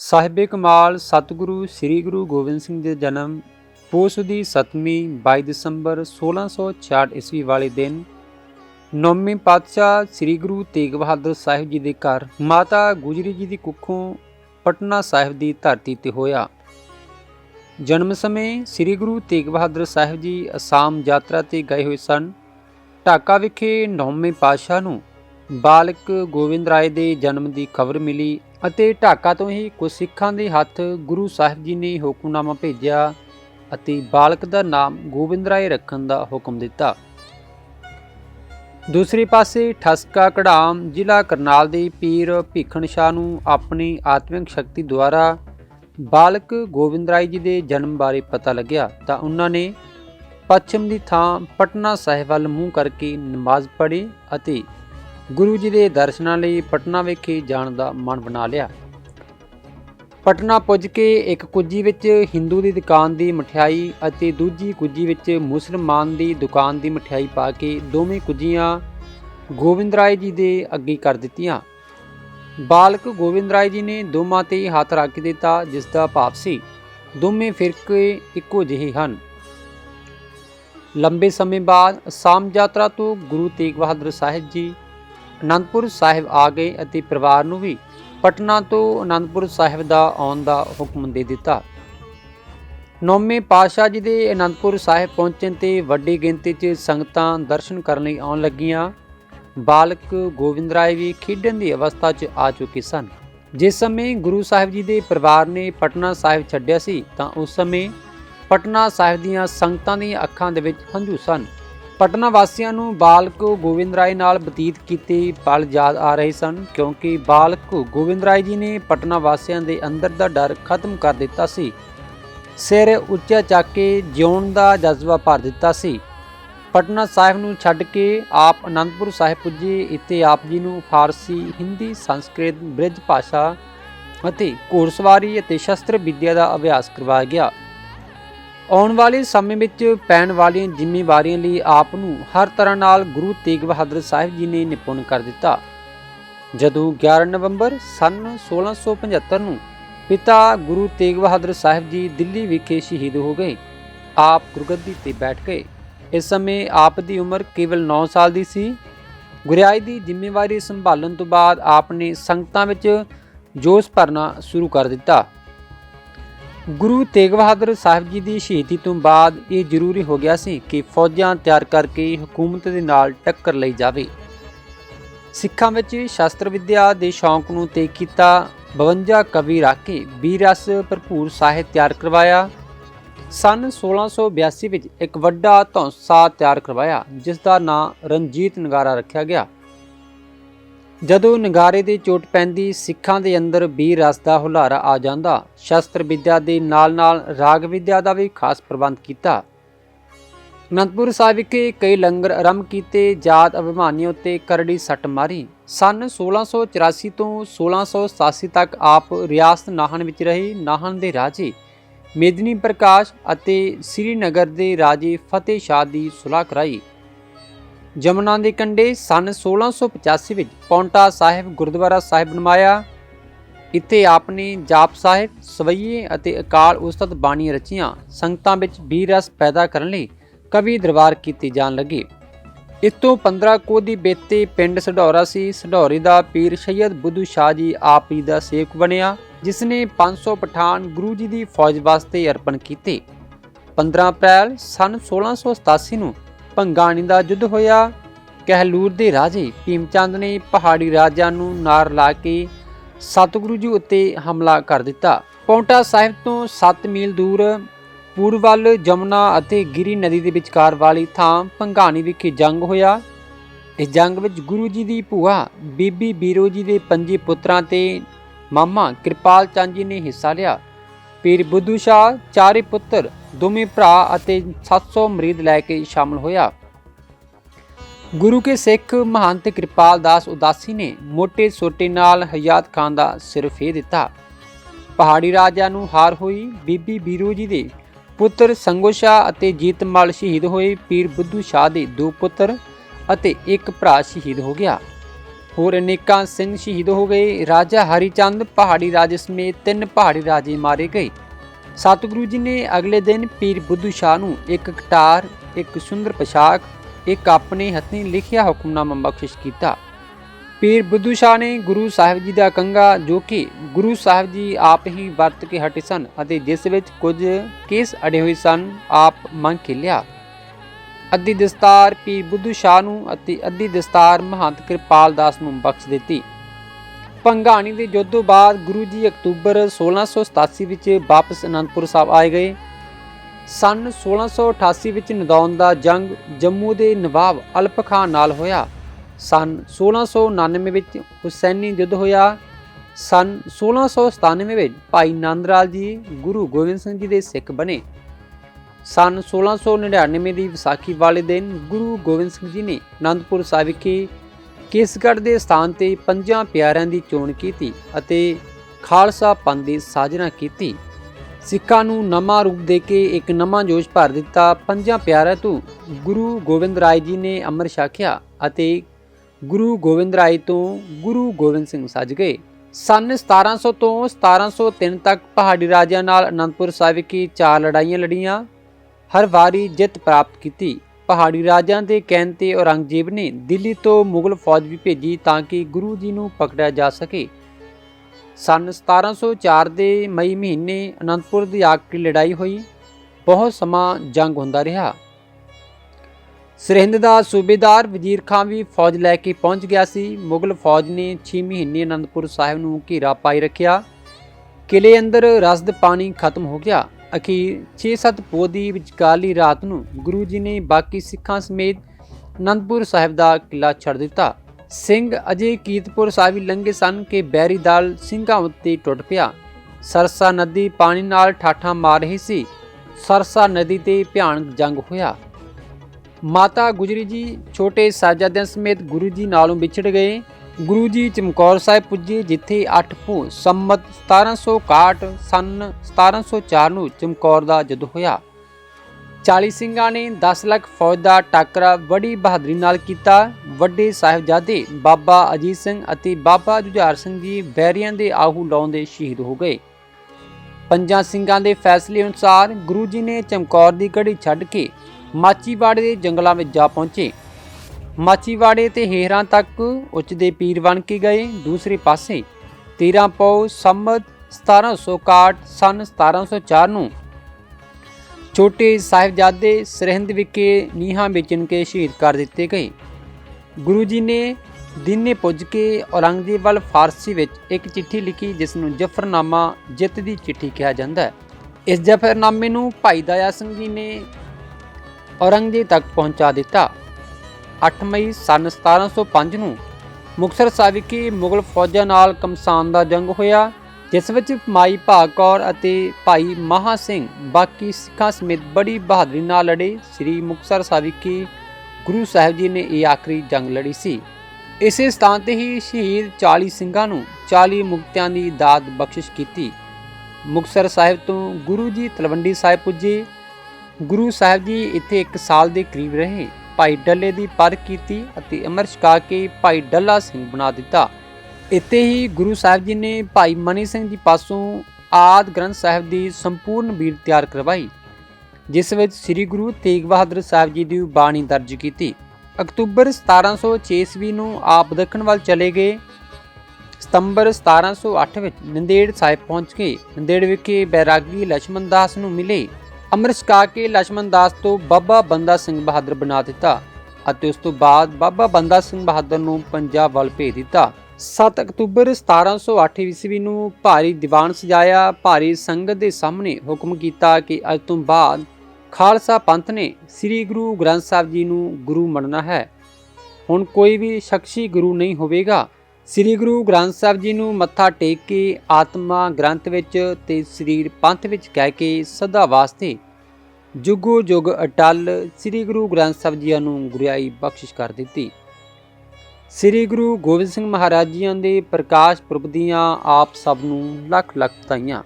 ਸਾਹਿਬੇ ਕਮਾਲ, ਸਤਿਗੁਰੂ, ਸ੍ਰੀ ਗੁਰੂ ਗੋਬਿੰਦ ਸਿੰਘ ਜੀ ਦਾ ਜਨਮ ਪੋਸ ਦੀ 7ਵੀਂ 22 ਦਸੰਬਰ 1666 ਈਸਵੀ ਵਾਲੇ ਦਿਨ ਨੌਵੇਂ ਪਾਤਸ਼ਾਹ ਸ੍ਰੀ ਗੁਰੂ ਤੇਗ ਬਹਾਦਰ ਸਾਹਿਬ ਜੀ ਦੇ ਘਰ ਮਾਤਾ ਗੁਜਰੀ ਜੀ ਦੀ ਕੁੱਖੋਂ ਪਟਨਾ ਸਾਹਿਬ ਦੀ ਧਰਤੀ ਤੇ ਹੋਇਆ। ਜਨਮ ਸਮੇਂ ਸ੍ਰੀ ਗੁਰੂ ਤੇਗ ਬਹਾਦਰ ਸਾਹਿਬ ਜੀ ਅਸਾਮ ਯਾਤਰਾ ਤੇ ਗਏ ਹੋਏ ਸਨ। ਢਾਕਾ ਵਿਖੇ ਨੌਵੇਂ ਪਾਤਸ਼ਾਹ ਨੂੰ ਬਾਲਕ ਗੋਬਿੰਦ ਰਾਏ ਦੇ ਜਨਮ ਦੀ ਖਬਰ ਮਿਲੀ ਅਤੇ ਢਾਕਾ ਤੋਂ ਹੀ ਕੁਝ ਸਿੱਖਾਂ ਦੇ ਹੱਥ ਗੁਰੂ ਸਾਹਿਬ ਜੀ ਨੇ ਹੁਕਮਨਾਮਾ ਭੇਜਿਆ ਅਤੇ ਬਾਲਕ ਦਾ ਨਾਮ ਗੋਬਿੰਦ ਰਾਏ ਰੱਖਣ ਦਾ ਹੁਕਮ ਦਿੱਤਾ। ਦੂਸਰੇ ਪਾਸੇ ਠਸਕਾ ਕੜਾਮ ਜ਼ਿਲ੍ਹਾ ਕਰਨਾਲ ਦੇ ਪੀਰ ਭੀਖਣ ਸ਼ਾਹ ਨੂੰ ਆਪਣੀ ਆਤਮਿਕ ਸ਼ਕਤੀ ਦੁਆਰਾ ਬਾਲਕ ਗੋਬਿੰਦ ਰਾਏ ਜੀ ਦੇ ਜਨਮ ਬਾਰੇ ਪਤਾ ਲੱਗਿਆ ਤਾਂ ਉਹਨਾਂ ਨੇ ਪੱਛਮ ਦੀ ਥਾਂ ਪਟਨਾ ਸਾਹਿਬ ਵੱਲ ਮੂੰਹ ਕਰਕੇ ਨਮਾਜ਼ ਪੜ੍ਹੀ ਅਤੇ ਗੁਰੂ ਜੀ ਦੇ ਦਰਸ਼ਨਾਂ ਲਈ ਪਟਨਾ ਵਿਖੇ ਜਾਣ ਦਾ ਮਨ ਬਣਾ ਲਿਆ। ਪਟਨਾ ਪੁੱਜ ਕੇ ਇੱਕ ਕੁੱਜੀ ਵਿੱਚ ਹਿੰਦੂ ਦੀ ਦੁਕਾਨ ਦੀ ਮਠਿਆਈ ਅਤੇ ਦੂਜੀ ਕੁੱਜੀ ਵਿੱਚ ਮੁਸਲਮਾਨ ਦੀ ਦੁਕਾਨ ਦੀ ਮਠਿਆਈ ਪਾ ਕੇ ਦੋਵੇਂ ਕੁੱਜੀਆਂ ਗੋਬਿੰਦ ਰਾਏ ਜੀ ਦੇ ਅੱਗੇ ਕਰ ਦਿੱਤੀਆਂ। ਬਾਲਕ ਗੋਬਿੰਦ ਰਾਏ ਜੀ ਨੇ ਦੋਵਾਂ ਤੇ ਹੱਥ ਰੱਖ ਦਿੱਤਾ, ਜਿਸ ਦਾ ਭਾਵ ਸੀ। ਦੋਵੇਂ ਫਿਰਕੇ ਇੱਕੋ ਜਿਹੇ ਹਨ। ਲੰਬੇ ਸਮੇਂ ਬਾਅਦ ਅਸਾਮ ਯਾਤਰਾ ਤੋਂ ਗੁਰੂ ਤੇਗ ਬਹਾਦਰ ਸਾਹਿਬ ਜੀ ਅਨੰਦਪੁਰ ਸਾਹਿਬ ਆ ਗਏ ਅਤੇ ਪਰਿਵਾਰ ਨੂੰ ਵੀ ਪਟਨਾ ਤੋਂ ਅਨੰਦਪੁਰ ਸਾਹਿਬ ਦਾ ਆਉਣ ਦਾ ਹੁਕਮ ਦੇ ਦਿੱਤਾ। ਨੌਵੇਂ ਪਾਤਸ਼ਾਹ ਜੀ ਦੇ ਅਨੰਦਪੁਰ ਸਾਹਿਬ ਪਹੁੰਚਣ ਤੇ ਵੱਡੀ ਗਿਣਤੀ 'ਚ ਸੰਗਤਾਂ ਦਰਸ਼ਨ ਕਰਨ ਲਈ ਆਉਣ ਲੱਗੀਆਂ। ਬਾਲਕ ਗੋਬਿੰਦ ਰਾਏ ਵੀ ਖੇਡਣ ਦੀ ਅਵਸਥਾ 'ਚ ਆ ਚੁੱਕੇ ਸਨ। ਜਿਸ ਸਮੇਂ ਗੁਰੂ ਸਾਹਿਬ ਜੀ ਦੇ ਪਰਿਵਾਰ ਨੇ ਪਟਨਾ ਸਾਹਿਬ ਛੱਡਿਆ ਸੀ ਤਾਂ ਉਸ ਸਮੇਂ ਪਟਨਾ ਸਾਹਿਬ ਦੀਆਂ ਸੰਗਤਾਂ ਦੀਆਂ ਅੱਖਾਂ ਦੇ ਵਿੱਚ ਹੰਝੂ ਸਨ। ਪਟਨਾ ਵਾਸੀਆਂ ਨੂੰ ਬਾਲਕ ਗੋਬਿੰਦ ਰਾਏ ਨਾਲ ਬਤੀਤ ਕੀਤੇ ਪਲ ਯਾਦ ਆ ਰਹੇ ਸਨ, ਕਿਉਂਕਿ ਬਾਲਕ ਗੋਬਿੰਦ ਰਾਏ ਜੀ ਨੇ ਪਟਨਾ ਵਾਸੀਆਂ ਦੇ ਅੰਦਰ ਦਾ ਡਰ ਖਤਮ ਕਰ ਦਿੱਤਾ ਸੀ। ਸਿਰ ਉੱਚਾ ਚੱਕ ਕੇ ਜਿਉਣ ਦਾ ਜਜ਼ਬਾ ਭਰ ਦਿੱਤਾ ਸੀ। ਪਟਨਾ ਸਾਹਿਬ ਨੂੰ ਛੱਡ ਕੇ ਆਪ ਅਨੰਦਪੁਰ ਸਾਹਿਬ ਪੁੱਜੇ, ਇੱਥੇ ਆਪ ਜੀ ਨੂੰ ਫਾਰਸੀ, ਹਿੰਦੀ, ਸੰਸਕ੍ਰਿਤ, ਬ੍ਰਿਜ ਭਾਸ਼ਾ ਅਤੇ ਘੋੜਸਵਾਰੀ ਅਤੇ ਸ਼ਸਤਰ ਵਿੱਦਿਆ ਦਾ ਅਭਿਆਸ ਕਰਵਾਇਆ ਗਿਆ। ਆਉਣ ਵਾਲੇ ਸਮੇਂ ਵਿੱਚ ਪੈਣ ਵਾਲੀਆਂ ਜ਼ਿੰਮੇਵਾਰੀਆਂ ਲਈ ਆਪ ਨੂੰ ਹਰ ਤਰ੍ਹਾਂ ਨਾਲ ਗੁਰੂ ਤੇਗ ਬਹਾਦਰ ਸਾਹਿਬ ਜੀ ਨੇ ਨਿਪੁੰਨ ਕਰ ਦਿੱਤਾ। ਜਦੋਂ 11 ਨਵੰਬਰ ਸਨ 1675 ਨੂੰ ਪਿਤਾ ਗੁਰੂ ਤੇਗ ਬਹਾਦਰ ਸਾਹਿਬ ਜੀ ਦਿੱਲੀ ਵਿਖੇ ਸ਼ਹੀਦ ਹੋ ਗਏ, ਆਪ ਗੁਰਗੱਦੀ ਤੇ ਬੈਠ ਗਏ। ਇਸ ਸਮੇਂ ਆਪ ਦੀ ਉਮਰ ਕੇਵਲ 9 ਸਾਲ ਦੀ ਸੀ। ਗੁਰਿਆਈ ਦੀ ਜ਼ਿੰਮੇਵਾਰੀ ਸੰਭਾਲਣ ਤੋਂ ਬਾਅਦ ਆਪ ਨੇ ਸੰਗਤਾਂ ਵਿੱਚ ਜੋਸ਼ ਭਰਨਾ ਸ਼ੁਰੂ ਕਰ ਦਿੱਤਾ। ਗੁਰੂ ਤੇਗ ਬਹਾਦਰ ਸਾਹਿਬ ਜੀ ਦੀ ਸ਼ਹੀਦੀ ਤੋਂ ਬਾਅਦ ਇਹ ਜ਼ਰੂਰੀ ਹੋ ਗਿਆ ਸੀ ਕਿ ਫੌਜਾਂ ਤਿਆਰ ਕਰਕੇ ਹਕੂਮਤ ਦੇ ਨਾਲ ਟੱਕਰ ਲਈ ਜਾਵੇ। ਸਿੱਖਾਂ ਵਿੱਚ ਸ਼ਾਸਤਰ ਵਿਦਿਆ ਦੇ ਸ਼ੌਂਕ ਨੂੰ ਤੇਗ ਕੀਤਾ 52 ਕਵੀ ਰੱਖ ਕੇ ਵੀਰ ਭਰਪੂਰ ਸਾਹਿਤ ਤਿਆਰ ਕਰਵਾਇਆ। ਸਨ 1682 ਵਿੱਚ ਇੱਕ ਵੱਡਾ ਧੌਂਸਾ ਤਿਆਰ ਕਰਵਾਇਆ, ਜਿਸ ਦਾ ਨਾਂ ਰਣਜੀਤ ਨਗਾਰਾ ਰੱਖਿਆ ਗਿਆ। ਜਦੋਂ ਨਗਾਰੇ ਦੀ ਚੋਟ ਪੈਂਦੀ, ਸਿੱਖਾਂ ਦੇ ਅੰਦਰ ਵੀਰ ਰਸ ਦਾ ਹੁਲਾਰਾ ਆ ਜਾਂਦਾ। ਸ਼ਸਤਰ ਵਿਦਿਆ ਦੇ ਨਾਲ-ਨਾਲ ਰਾਗ ਵਿਦਿਆ ਦਾ ਵੀ ਖਾਸ ਪ੍ਰਬੰਧ ਕੀਤਾ। ਅਨੰਦਪੁਰ ਸਾਹਿਬ ਵਿਖੇ ਕਈ ਲੰਗਰ ਆਰੰਭ ਕੀਤੇ, ਜਾਤ ਅਭਿਮਾਨੀਆਂ ਉੱਤੇ ਕਰੜੀ ਸੱਟ ਮਾਰੀ। ਸਨ 1684 ਤੋਂ 1687 ਤੱਕ ਆਪ ਰਿਆਸਤ ਨਾਹਨ ਵਿੱਚ ਰਹੇ, ਨਾਹਨ ਦੇ ਰਾਜੇ ਮੇਦਨੀ ਪ੍ਰਕਾਸ਼ ਅਤੇ ਸ੍ਰੀਨਗਰ ਦੇ ਰਾਜੇ ਫਤਿਹ ਸ਼ਾਹ ਦੀ ਸੁਲਾਹ ਕਰਾਈ। ਜਮਨਾ ਦੇ ਕੰਢੇ ਸਨ 1685 ਵਿੱਚ ਪੌਂਟਾ ਸਾਹਿਬ ਗੁਰਦੁਆਰਾ ਸਾਹਿਬ ਬਣਵਾਇਆ ਇੱਥੇ ਆਪ ਨੇ ਜਾਪ ਸਾਹਿਬ, ਸਵਈਏ ਅਤੇ ਅਕਾਲ ਉਸਤਤ ਬਾਣੀ ਰਚੀਆਂ। ਸੰਗਤਾਂ ਵਿੱਚ ਵੀਰ ਰਸ ਪੈਦਾ ਕਰਨ ਲਈ ਕਵੀ ਦਰਬਾਰ ਕੀਤੇ ਜਾਣ ਲੱਗੇ। ਇਸ ਤੋਂ 15 ਕੋਹ ਦੀ ਬੇਤੇ ਪਿੰਡ ਸਢੌਰਾ ਸੀ। ਸਢੌਰੇ ਦਾ ਪੀਰ ਸੈਯਦ ਬੁੱਧੂ ਸ਼ਾਹ ਜੀ ਆਪ ਜੀ ਦਾ ਸੇਵਕ ਬਣਿਆ ਜਿਸ ਨੇ 500 ਪਠਾਨ ਗੁਰੂ ਜੀ ਦੀ ਫੌਜ ਵਾਸਤੇ ਅਰਪਣ ਕੀਤੇ। 15 ਅਪ੍ਰੈਲ ਸਨ 1687 ਨੂੰ ਭੰਗਾਣੀ ਦਾ ਯੁੱਧ ਹੋਇਆ। ਕਹਿਲੂਰ ਦੇ ਰਾਜੇ ਭੀਮਚੰਦ ਨੇ ਪਹਾੜੀ ਰਾਜਿਆਂ ਨੂੰ ਨਾਰ ਲਾ ਕੇ ਸਤਿਗੁਰੂ ਜੀ ਉੱਤੇ ਹਮਲਾ ਕਰ ਦਿੱਤਾ। ਪੌਂਟਾ ਸਾਹਿਬ ਤੋਂ 7 ਮੀਲ ਦੂਰ ਪੂਰਬ ਵੱਲ ਜਮਨਾ ਅਤੇ ਗਿਰੀ ਨਦੀ ਦੇ ਵਿਚਕਾਰ ਵਾਲੀ ਥਾਂ ਭੰਗਾਣੀ ਵਿਖੇ ਜੰਗ ਹੋਇਆ। ਇਸ ਜੰਗ ਵਿੱਚ ਗੁਰੂ ਜੀ ਦੀ ਭੂਆ ਬੀਬੀ ਬੀਰੋ ਜੀ ਦੇ ਪੰਜੇ ਪੁੱਤਰਾਂ ਤੇ ਮਾਮਾ ਕਿਰਪਾਲ ਚੰਦ ਜੀ ਨੇ ਹਿੱਸਾ ਲਿਆ। ਪੀਰ ਬੁੱਧੂ ਸ਼ਾਹ ਚਾਰੇ ਪੁੱਤਰ ਦੋਵੇਂ ਭਰਾ ਅਤੇ 700 ਮਰੀਦ ਲੈ ਕੇ ਸ਼ਾਮਲ ਹੋਇਆ। ਗੁਰੂ ਕੇ ਸਿੱਖ ਮਹੰਤ ਕਿਰਪਾਲ ਦਾਸ ਉਦਾਸੀ ਨੇ ਮੋਟੇ ਸੋਟੇ ਨਾਲ ਹਯਾਤ ਖਾਨ ਦਾ ਸਿਰ ਫੇਰ ਦਿੱਤਾ। ਪਹਾੜੀ ਰਾਜਿਆਂ ਨੂੰ ਹਾਰ ਹੋਈ ਬੀਬੀ ਬੀਰੂ ਜੀ ਦੇ ਪੁੱਤਰ ਸੰਗੋ ਸ਼ਾਹ ਅਤੇ ਜੀਤਮਲ ਸ਼ਹੀਦ ਹੋਏ ਪੀਰ ਬੁੱਧੂ ਸ਼ਾਹ ਦੇ ਦੋ ਪੁੱਤਰ ਅਤੇ ਇੱਕ ਭਰਾ ਸ਼ਹੀਦ ਹੋ ਗਿਆ। ਹੋਰ ਅਨੇਕਾਂ ਸਿੰਘ ਸ਼ਹੀਦ ਹੋ ਗਏ। ਰਾਜਾ ਹਰੀਚੰਦ ਪਹਾੜੀ ਰਾਜੇ ਸਮੇਤ ਤਿੰਨ ਪਹਾੜੀ ਰਾਜੇ ਮਾਰੇ ਗਏ। ਸਤਿਗੁਰੂ ਜੀ ਨੇ ਅਗਲੇ ਦਿਨ ਪੀਰ ਬੁੱਧੂ ਸ਼ਾਹ ਨੂੰ ਇੱਕ ਕਟਾਰ, ਇੱਕ ਸੁੰਦਰ ਪੋਸ਼ਾਕ, ਇੱਕ ਆਪਣੇ ਹੱਥੀਂ ਲਿਖਿਆ ਹੁਕਮਨਾਮਾ ਬਖਸ਼ਿਸ਼ ਕੀਤਾ। ਪੀਰ ਬੁੱਧੂ ਸ਼ਾਹ ਨੇ ਗੁਰੂ ਸਾਹਿਬ ਜੀ ਦਾ ਕੰਗਾ ਜੋ ਕਿ ਗੁਰੂ ਸਾਹਿਬ ਜੀ ਆਪ ਹੀ ਵਰਤ ਕੇ ਹਟੇ ਸਨ ਅਤੇ ਜਿਸ ਵਿੱਚ ਕੁਝ ਕੇਸ ਅੜੇ ਹੋਏ ਸਨ, ਆਪ ਮੰਗ ਕੇ ਲਿਆ। ਅੱਧੀ ਦਸਤਾਰ ਪੀਰ ਬੁੱਧੂ ਸ਼ਾਹ ਨੂੰ ਅਤੇ ਅੱਧੀ ਦਸਤਾਰ ਮਹੰਤ ਕਿਰਪਾਲ ਦਾਸ ਨੂੰ ਬਖਸ਼ ਦਿੱਤੀ। ਪੰਗਾਣੀ ਦੇ ਯੁੱਧ ਤੋਂ ਬਾਅਦ ਗੁਰੂ ਜੀ ਅਕਤੂਬਰ 1687 ਵਿੱਚ ਵਾਪਸ ਅਨੰਦਪੁਰ ਸਾਹਿਬ ਆਏ ਗਏ। ਸਨ 1688 ਵਿੱਚ ਨਦੌਨ ਦਾ ਜੰਗ ਜੰਮੂ ਦੇ ਨਵਾਬ ਅਲਪ ਖਾਨ ਨਾਲ ਹੋਇਆ। ਸਨ 1699 ਵਿੱਚ ਹੁਸੈਨੀ ਯੁੱਧ ਹੋਇਆ। ਸਨ 1697 ਵਿੱਚ ਭਾਈ ਨੰਦ ਲਾਲ ਜੀ ਗੁਰੂ ਗੋਬਿੰਦ ਸਿੰਘ ਜੀ ਦੇ ਸਿੱਖ ਬਣੇ। ਸਨ 1699 ਦੀ ਵਿਸਾਖੀ ਵਾਲੇ ਦਿਨ ਗੁਰੂ ਗੋਬਿੰਦ ਸਿੰਘ ਜੀ ਨੇ ਅਨੰਦਪੁਰ ਸਾਹਿਬ ਵਿਖੇ ਕੇਸਗੜ੍ਹ ਦੇ ਸਥਾਨ ਤੇ ਪੰਜਾਂ ਪਿਆਰਿਆਂ ਦੀ ਚੋਣ ਕੀਤੀ ਅਤੇ ਖਾਲਸਾ ਪੰਥ ਦੀ ਸਾਜਨਾ ਕੀਤੀ। ਸਿੱਖਾਂ ਨੂੰ ਨਵਾਂ ਰੂਪ ਦੇ ਕੇ ਇੱਕ ਨਵਾਂ ਜੋਸ਼ ਭਰ ਦਿੱਤਾ ਪੰਜਾਂ ਪਿਆਰਿਆਂ ਤੋਂ। ਗੁਰੂ ਗੋਬਿੰਦ ਰਾਏ ਜੀ ਨੇ ਅੰਮ੍ਰਿਤ ਛਕਿਆ ਅਤੇ ਗੁਰੂ ਗੋਬਿੰਦ ਰਾਏ ਤੋਂ ਗੁਰੂ ਗੋਬਿੰਦ ਸਿੰਘ ਸੱਜ ਗਏ। ਸਨ 1700 ਤੋਂ 1703 ਤੱਕ ਪਹਾੜੀ ਰਾਜਿਆਂ ਨਾਲ ਅਨੰਦਪੁਰ ਸਾਹਿਬ ਵਿਖੇ ਚਾਰ ਲੜਾਈਆਂ ਲੜੀਆਂ। ਹਰ ਵਾਰੀ ਜਿੱਤ ਪ੍ਰਾਪਤ ਕੀਤੀ। ਪਹਾੜੀ ਰਾਜਿਆਂ ਦੇ ਕਹਿਣ ਤੇ ਔਰੰਗਜ਼ੇਬ ਨੇ ਦਿੱਲੀ ਤੋਂ ਮੁਗਲ ਫੌਜ ਵੀ ਭੇਜੀ ਤਾਂ ਕਿ ਗੁਰੂ ਜੀ ਨੂੰ ਪਕੜਿਆ ਜਾ ਸਕੇ। ਸਨ 1704 ਦੇ ਮਈ ਮਹੀਨੇ ਅਨੰਦਪੁਰ ਦੀ ਆਖਰੀ ਲੜਾਈ ਹੋਈ। ਬਹੁਤ ਸਮਾਂ ਜੰਗ ਹੁੰਦਾ ਰਿਹਾ। ਸਰਹਿੰਦ ਦਾ ਸੂਬੇਦਾਰ ਵਜ਼ੀਰ ਖਾਨ ਵੀ ਫੌਜ ਲੈ ਕੇ ਪਹੁੰਚ ਗਿਆ ਸੀ। ਮੁਗਲ ਫੌਜ ਨੇ 6 ਮਹੀਨੇ ਅਨੰਦਪੁਰ ਸਾਹਿਬ ਨੂੰ ਘੇਰਾ ਪਾਈ ਰੱਖਿਆ। ਕਿਲੇ ਅੰਦਰ ਰਸਦ ਪਾਣੀ ਖਤਮ ਹੋ ਗਿਆ। ਅਖੀਰ 6-7 ਪੋਹ ਦੀ ਵਿਚਕਾਰਲੀ ਰਾਤ ਨੂੰ ਗੁਰੂ ਜੀ ਨੇ ਬਾਕੀ ਸਿੱਖਾਂ ਸਮੇਤ ਅਨੰਦਪੁਰ ਸਾਹਿਬ ਦਾ ਕਿਲਾ ਛੱਡ ਦਿੱਤਾ। ਸਿੰਘ ਅਜੇ ਕੀਰਤਪੁਰ ਸਾਹਿਬ ਹੀ ਲੰਘੇ ਸਨ ਕਿ ਬੈਰੀ ਦਾਲ ਸਿੰਘਾਂ ਉੱਤੇ ਟੁੱਟ ਪਿਆ। ਸਰਸਾ ਨਦੀ ਪਾਣੀ ਨਾਲ ਠਾਠਾਂ ਮਾਰ ਰਹੀ ਸੀ। ਸਰਸਾ ਨਦੀ ਤੇ ਭਿਆਨਕ ਜੰਗ ਹੋਇਆ। ਮਾਤਾ ਗੁਜਰੀ ਜੀ ਛੋਟੇ ਸਾਹਿਬਜ਼ਾਦਿਆਂ ਸਮੇਤ ਗੁਰੂ ਜੀ ਨਾਲੋਂ ਵਿਛੜ ਗਏ। ਗੁਰੂ ਜੀ ਚਮਕੌਰ ਸਾਹਿਬ ਪੁੱਜੇ, ਜਿੱਥੇ 8 ਭੂ ਸੰਮਤ 1761 ਸਨ 1704 ਨੂੰ ਚਮਕੌਰ ਦਾ ਜੁੱਧ ਹੋਇਆ। 40 ਸਿੰਘਾਂ ਨੇ 10 ਲੱਖ ਫੌਜ ਦਾ ਟਾਕਰਾ ਬੜੀ ਬਹਾਦਰੀ ਨਾਲ ਕੀਤਾ। ਵੱਡੇ ਸਾਹਿਬਜ਼ਾਦੇ ਬਾਬਾ ਅਜੀਤ ਸਿੰਘ ਅਤੇ ਬਾਬਾ ਜੁਝਾਰ ਸਿੰਘ ਜੀ ਬੈਰੀਆਂ ਦੇ ਆਹੂ ਲਾਉਂਦੇ ਸ਼ਹੀਦ ਹੋ ਗਏ। ਪੰਜਾਂ ਸਿੰਘਾਂ ਦੇ ਫੈਸਲੇ ਅਨੁਸਾਰ ਗੁਰੂ ਜੀ ਨੇ ਚਮਕੌਰ ਦੀ ਗੜੀ ਛੱਡ ਕੇ ਮਾਚੀਵਾੜੇ ਦੇ ਜੰਗਲਾਂ ਵਿੱਚ ਜਾ ਪਹੁੰਚੇ। ਮਾਚੀਵਾੜੇ ਤੇ ਹੇਰਾਂ ਤੱਕ ਉੱਚ ਦੇ ਪੀਰ ਬਣ ਕੇ ਗਏ। ਦੂਸਰੇ ਪਾਸੇ 13 ਪੌ ਸੰਮਤ 1761 ਸਨ 1704 ਨੂੰ ਛੋਟੇ ਸਾਹਿਬਜ਼ਾਦੇ ਸਰਹਿੰਦ ਵਿਖੇ ਨੀਹਾਂ ਵੇਚਣ ਕੇ ਸ਼ਹੀਦ ਕਰ ਦਿੱਤੇ ਗਏ। ਗੁਰੂ ਜੀ ਨੇ ਦਿਨੇ ਪੁੱਜ ਕੇ ਔਰੰਗਜ਼ੇਬ ਵੱਲ ਫਾਰਸੀ ਵਿੱਚ ਇੱਕ ਚਿੱਠੀ ਲਿਖੀ, ਜਿਸ ਨੂੰ ਜਫਰਨਾਮਾ ਜਿੱਤ ਦੀ ਚਿੱਠੀ ਕਿਹਾ ਜਾਂਦਾ ਹੈ। ਇਸ ਜਫਰਨਾਮੇ ਨੂੰ ਭਾਈ ਦਇਆ ਸਿੰਘ ਜੀ ਨੇ ਔਰੰਗਜ਼ੇਬ ਤੱਕ ਪਹੁੰਚਾ ਦਿੱਤਾ। 8 ਮਈ ਸਨ 1705 ਨੂੰ ਮੁਕਤਸਰ ਸਾਹਿਬ ਵਿਖੇ ਮੁਗਲ ਫੌਜਾਂ ਨਾਲ ਕਮਸਾਨ ਦਾ ਜੰਗ ਹੋਇਆ, ਜਿਸ ਵਿੱਚ ਮਾਈ ਭਾਗ ਕੌਰ ਅਤੇ ਭਾਈ ਮਹਾ ਸਿੰਘ, ਬਾਕੀ ਸਿੱਖਾਂ ਸਮੇਤ ਬੜੀ ਬਹਾਦਰੀ ਨਾਲ ਲੜੇ। ਸ੍ਰੀ ਮੁਕਤਸਰ ਸਾਹਿਬ ਵਿਖੇ ਗੁਰੂ ਸਾਹਿਬ ਜੀ ਨੇ ਇਹ ਆਖਰੀ ਜੰਗ ਲੜੀ ਸੀ। ਇਸੇ ਸਥਾਨ ਤੇ ਹੀ ਸ਼ਹੀਦ 40 ਸਿੰਘਾਂ ਨੂੰ 40 ਮੁਕਤਿਆਂ ਦੀ ਦਾਤ ਬਖਸ਼ਿਸ਼ ਕੀਤੀ। ਮੁਕਤਸਰ ਸਾਹਿਬ ਤੋਂ ਗੁਰੂ ਜੀ ਤਲਵੰਡੀ ਸਾਹਿਬ ਪੁੱਜੇ। ਗੁਰੂ ਸਾਹਿਬ ਜੀ ਇੱਥੇ 1 ਸਾਲ ਦੇ ਕਰੀਬ ਰਹੇ। ਭਾਈ ਡੱਲੇ ਦੀ ਪਰ ਕੀਤੀ ਅਤੇ ਅਮਰ ਛਕਾ ਕੇ ਭਾਈ ਡੱਲਾ ਸਿੰਘ ਬਣਾ ਦਿੱਤਾ। ਇੱਥੇ ਹੀ ਗੁਰੂ ਸਾਹਿਬ ਜੀ ਨੇ ਭਾਈ ਮਨੀ ਸਿੰਘ ਜੀ ਪਾਸੋਂ ਆਦ ਗ੍ਰੰਥ ਸਾਹਿਬ ਦੀ ਸੰਪੂਰਨ ਬੀੜ ਤਿਆਰ ਕਰਵਾਈ, ਜਿਸ ਵਿੱਚ ਸ੍ਰੀ ਗੁਰੂ ਤੇਗ ਬਹਾਦਰ ਸਾਹਿਬ ਜੀ ਦੀ ਬਾਣੀ ਦਰਜ ਕੀਤੀ। ਅਕਤੂਬਰ 1706 ਈਸਵੀ ਨੂੰ ਆਪ ਦੱਖਣ ਵੱਲ ਚਲੇ ਗਏ। ਸਤੰਬਰ 1708 ਵਿੱਚ ਨੰਦੇੜ ਸਾਹਿਬ ਪਹੁੰਚ ਕੇ ਨੰਦੇੜ ਵਿਖੇ ਬੈਰਾਗੀ ਲక్ష్మణ ਦਾਸ ਨੂੰ ਮਿਲੇ। ਅੰਮ੍ਰਿਤ ਛਕਾ ਕੇ ਲక్ష్మణ ਦਾਸ ਤੋਂ ਬਾਬਾ ਬੰਦਾ ਸਿੰਘ ਬਹਾਦਰ ਬਣਾ ਦਿੱਤਾ ਅਤੇ ਉਸ ਤੋਂ ਬਾਅਦ ਬਾਬਾ ਬੰਦਾ ਸਿੰਘ ਬਹਾਦਰ ਨੂੰ ਪੰਜਾਬ ਵੱਲ ਭੇਜ ਦਿੱਤਾ। 7 ਅਕਤੂਬਰ 1708 ਈਸਵੀ ਨੂੰ ਭਾਰੀ ਦੀਵਾਨ ਸਜਾਇਆ, ਭਾਰੀ ਸੰਗਤ ਦੇ ਸਾਹਮਣੇ ਹੁਕਮ ਕੀਤਾ ਕਿ ਅੱਜ ਤੋਂ ਬਾਅਦ ਖਾਲਸਾ ਪੰਥ ਨੇ ਸ੍ਰੀ ਗੁਰੂ ਗ੍ਰੰਥ ਸਾਹਿਬ ਜੀ ਨੂੰ ਗੁਰੂ ਮੰਨਣਾ ਹੈ। ਹੁਣ ਕੋਈ ਵੀ ਸ਼ਖਸੀ ਗੁਰੂ ਨਹੀਂ ਹੋਵੇਗਾ। ਸ੍ਰੀ ਗੁਰੂ ਗ੍ਰੰਥ ਸਾਹਿਬ ਜੀ ਨੂੰ ਮੱਥਾ ਟੇਕ ਕੇ ਆਤਮਾ ਗ੍ਰੰਥ ਵਿੱਚ ਤੇ ਸਰੀਰ ਪੰਥ ਵਿੱਚ ਕਹਿ ਕੇ ਸਦਾ ਵਾਸਤੇ ਜੁਗੋ ਜੁਗ ਅਟਲ ਸ੍ਰੀ ਗੁਰੂ ਗ੍ਰੰਥ ਸਾਹਿਬ ਜੀ ਨੂੰ ਗੁਰਿਆਈ ਬਖਸ਼ਿਸ਼ ਕਰ ਦਿੱਤੀ। ਸ੍ਰੀ ਗੁਰੂ ਗੋਬਿੰਦ ਸਿੰਘ ਮਹਾਰਾਜ ਜੀਆਂ ਦੇ ਪ੍ਰਕਾਸ਼ ਪੁਰਬ ਦੀਆਂ ਆਪ ਸਭ ਨੂੰ ਲੱਖ ਲੱਖ ਵਧਾਈਆਂ।